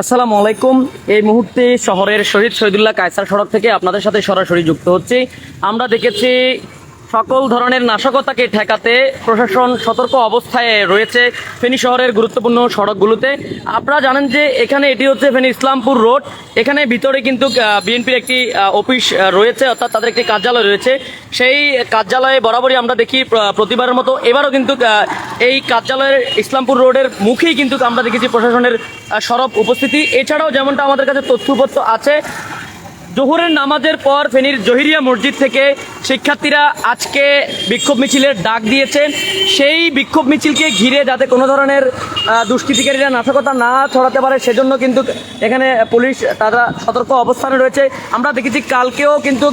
আসসালামু আলাইকুম। এই মুহূর্তে শহরের শহীদ শহীদুল্লাহ কায়সার সড়ক থেকে আপনাদের সাথে সরাসরি যুক্ত হচ্ছে। আমরা দেখেছি সকল ধরনের নাশকতাকে ঠেকাতে প্রশাসন সতর্ক অবস্থায় রয়েছে ফেনী শহরের গুরুত্বপূর্ণ সড়কগুলোতে। আপনারা জানেন যে এখানে এটি হচ্ছে ফেনী ইসলামপুর রোড। এখানে ভিতরে কিন্তু বিএনপির একটি অফিস রয়েছে, অর্থাৎ তাদের একটি কার্যালয় রয়েছে। সেই কার্যালয়ে বরাবরই আমরা দেখি, প্র- প্রতিবারের মতো এবারও কিন্তু এই কার্যালয়ের ইসলামপুর রোডের মুখেই কিন্তু আমরা দেখেছি প্রশাসনের সরব উপস্থিতি। এছাড়াও যেমনটা আমাদের কাছে তথ্যপত্র আছে জোহরের নামাজের পর ফেনীর জহিরিয়া মসজিদ থেকে শিক্ষার্থীরা আজকে বিক্ষোভ মিছিলের ডাক দিয়েছেন। সেই বিক্ষোভ মিছিলকে ঘিরে যাতে কোনো ধরনের দুষ্কৃতিকারীরা নাশকতা না ছড়াতে পারে, সেজন্য কিন্তু এখানে পুলিশ তারা সতর্ক অবস্থানে রয়েছে। আমরা দেখেছি কালকেও কিন্তু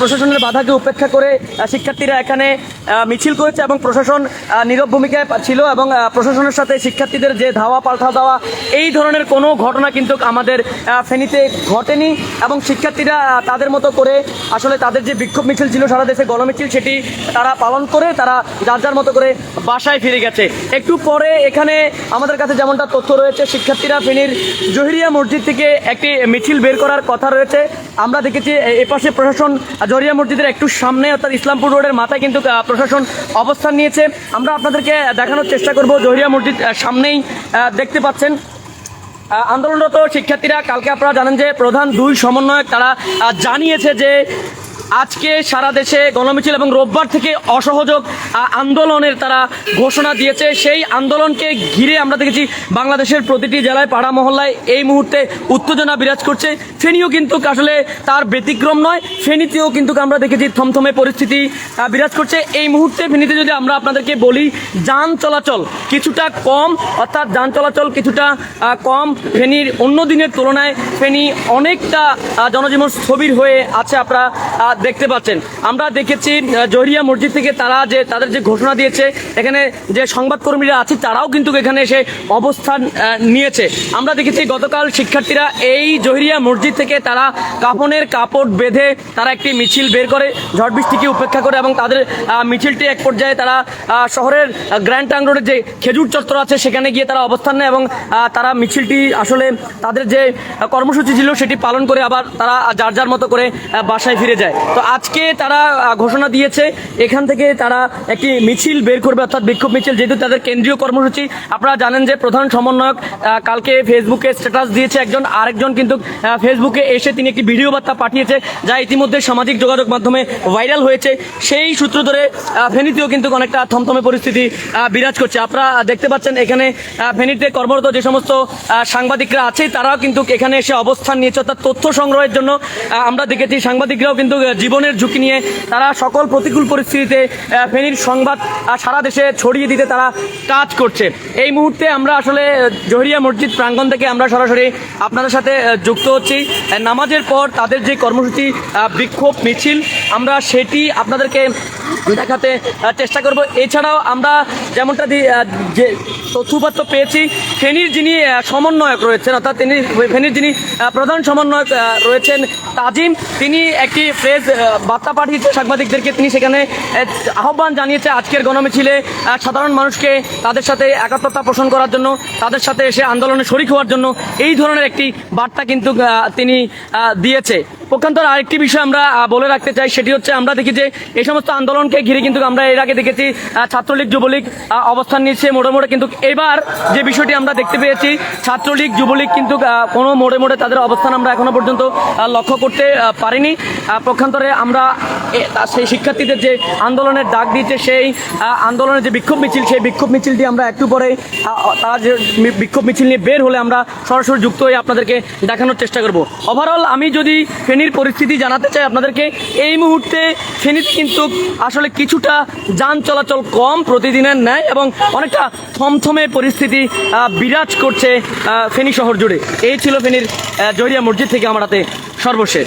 প্রশাসনের বাধাকে উপেক্ষা করে শিক্ষার্থীরা এখানে মিছিল করেছে এবং প্রশাসন নীরব ভূমিকায় ছিল এবং প্রশাসনের সাথে শিক্ষার্থীদের যে ধাওয়া পাল্টা দেওয়া, এই ধরনের কোনো ঘটনা কিন্তু আমাদের ফেনীতে ঘটেনি এবং শিক্ষার্থীরা আহ, তাদের মতো করে আসলে তাদের যে বিক্ষোভ মিছিল ছিল সারা দেশে গণমিছিল সেটি তারা পালন করে তারা যার যার মতো করে বাসায় ফিরে গেছে। একটু পরে এখানে আমাদের কাছে যেমনটা তথ্য রয়েছে শিক্ষার্থীরা ফেনীর জহিরিয়া মসজিদ থেকে একটি মিছিল বের করার কথা রয়েছে। আমরা দেখেছি এপাশে প্রশাসন জহিরিয়া মসজিদের একটু সামনে অর্থাৎ ইসলামপুর রোডের মাথায় কিন্তু প্রশাসন অবস্থান নিয়েছে। আমরা আপনাদেরকে দেখানোর চেষ্টা করব জহিরিয়া মসজিদ সামনেই দেখতে পাচ্ছেন। আন্দোলনরত শিক্ষার্থীরা কালকে আপনারা জানেন যে প্রধান দুই সমন্বয়ক তারা জানিয়েছে যে আজকে সারা দেশে গণমিছিল এবং রোববার থেকে অসহযোগ আন্দোলনের তারা ঘোষণা দিয়েছে। সেই আন্দোলনকে ঘিরে আমরা দেখেছি বাংলাদেশের প্রতিটি জেলায়, পাড়া মহল্লায় এই মুহূর্তে উত্তেজনা বিরাজ করছে। ফেনীও কিন্তু আসলে তার ব্যতিক্রম নয়, ফেনীতেও কিন্তু আমরা দেখেছি থমথমে পরিস্থিতি বিরাজ করছে। এই মুহূর্তে ফেনীতে যদি আমরা আপনাদেরকে বলি, যান চলাচল কিছুটা কম, অর্থাৎ যান চলাচল কিছুটা কম। ফেনীর অন্য দিনের তুলনায় ফেনী অনেকটা জনজীবন স্থবির হয়ে আছে। আপনারা দেখতে পাচ্ছেন। আমরা দেখেছি জহরিয়া মসজিদ থেকে তারা যে, তাদের যে ঘোষণা দিয়েছে, এখানে যে সংবাদকর্মীরা আছে, তারাও কিন্তু এখানে এসে অবস্থান নিয়েছে। আমরা দেখেছি, গতকাল শিক্ষার্থীরা এই জহরিয়া মসজিদ থেকে তারা কাপনের কাপড় বেঁধে তারা একটি মিছিল বের করে, ঝড় বৃষ্টিকে উপেক্ষা করে এবং তাদের মিছিলটি এক পর্যায়ে তারা শহরের গ্র্যান্ড টাং রোডের যে খেজুর চত্বর আছে, সেখানে গিয়ে তারা অবস্থান নেয় এবং তারা মিছিলটি আসলে তাদের যে কর্মসূচি ছিল, সেটি পালন করে আবার তারা যার যার মতো করে বাসায় ফিরে যায়। তো আজকে তারা ঘোষণা দিয়েছে, এখান থেকে তারা একটি মিছিল বের করবে, অর্থাৎ বিক্ষোভ মিছিল, যেহেতু তাদের কেন্দ্রীয় কর্মসূচি। আপনারা জানেন যে প্রধান সমন্বয়ক কালকে ফেসবুকে স্ট্যাটাস দিয়েছে একজন, আরেকজন কিন্তু ফেসবুকে এসে তিনি একটি ভিডিও বার্তা পাঠিয়েছে, যা ইতিমধ্যে সামাজিক যোগাযোগ মাধ্যমে ভাইরাল হয়েছে। সেই সূত্র ধরে ফেনীতেও কিন্তু অনেকটা থমথমে পরিস্থিতি বিরাজ করছে। আপনারা দেখতে পাচ্ছেন এখানে ফেনীতে কর্মরত যে সমস্ত সাংবাদিকরা আছে, তারাও কিন্তু এখানে এসে অবস্থান নিয়েছে, অর্থাৎ তথ্য সংগ্রহের জন্য আমরা দেখেছি সাংবাদিকরাও কিন্তু জীবনের ঝুঁকি নিয়ে তারা সকল প্রতিকূল পরিস্থিতিতে ফেনীর সংবাদ সারা দেশে ছড়িয়ে দিতে তারা কাজ করছে। এই মুহূর্তে আমরা আসলে জহরিয়া মসজিদ প্রাঙ্গণ থেকে আমরা সরাসরি আপনাদের সাথে যুক্ত হচ্ছি। নামাজের পর তাদের যে কর্মসূচি বিক্ষোভ মিছিল, আমরা সেটি আপনাদেরকে দেখাতে চেষ্টা করব। এছাড়াও আমরা যেমনটা যে তথ্যপত্র পেয়েছি। ফেনীর যিনি সমন্বয়ক রয়েছেন, অর্থাৎ তিনি, ফেনীর যিনি প্রধান সমন্বয়ক রয়েছেন তাজিম, তিনি একটি প্রেস বার্তা পাঠিয়েছে সাংবাদিকদেরকে তিনি সেখানে আহ্বান জানিয়েছে আজকের গণমিছিলে সাধারণ মানুষকে তাদের সাথে একাত্মতা পোষণ করার জন্য, তাদের সাথে এসে আন্দোলনে শরিক হওয়ার জন্য, এই ধরনের একটি বার্তা কিন্তু তিনি দিয়েছে। পক্ষান্তর আরেকটি বিষয় আমরা বলে রাখতে চাই, সেটি হচ্ছে আমরা দেখি যে এই সমস্ত আন্দোলনকে ঘিরে কিন্তু আমরা এর আগে দেখেছি ছাত্রলীগ, যুবলীগ অবস্থান নিয়েছে মোড়ে মোড়ে কিন্তু এবার যে বিষয়টি আমরা দেখতে পেয়েছি, ছাত্রলীগ, যুবলীগ কিন্তু কোনো মোড়ে মোড়ে তাদের অবস্থান আমরা এখনও পর্যন্ত লক্ষ্য করতে পারিনি। পক্ষান্তরে আমরা এ- তা- সেই শিক্ষার্থীদের যে আন্দোলনের ডাক দিয়েছে সেই আন্দোলনের যে বিক্ষোভ মিছিল সেই বিক্ষোভ মিছিলটি আমরা একটু পরে তারা যে বিক্ষোভ মিছিল নিয়ে বের হলে আমরা সরাসরি যুক্ত হয়ে আপনাদেরকে দেখানোর চেষ্টা করব। ওভারঅল আমি যদি ফেনীর পরিস্থিতি জানাতে চাই আপনাদেরকে এই মুহূর্তে ফেনীতে কিন্তু আসলে কিছুটা যান চলাচল কম প্রতিদিনের ন্যায় এবং অনেকটা থমথমে পরিস্থিতি বিরাজ করছে ফেনী শহর জুড়ে। এই ছিল ফেনীর আহ, জহিরিয়া মসজিদ থেকে আমার হাতে সর্বশেষ।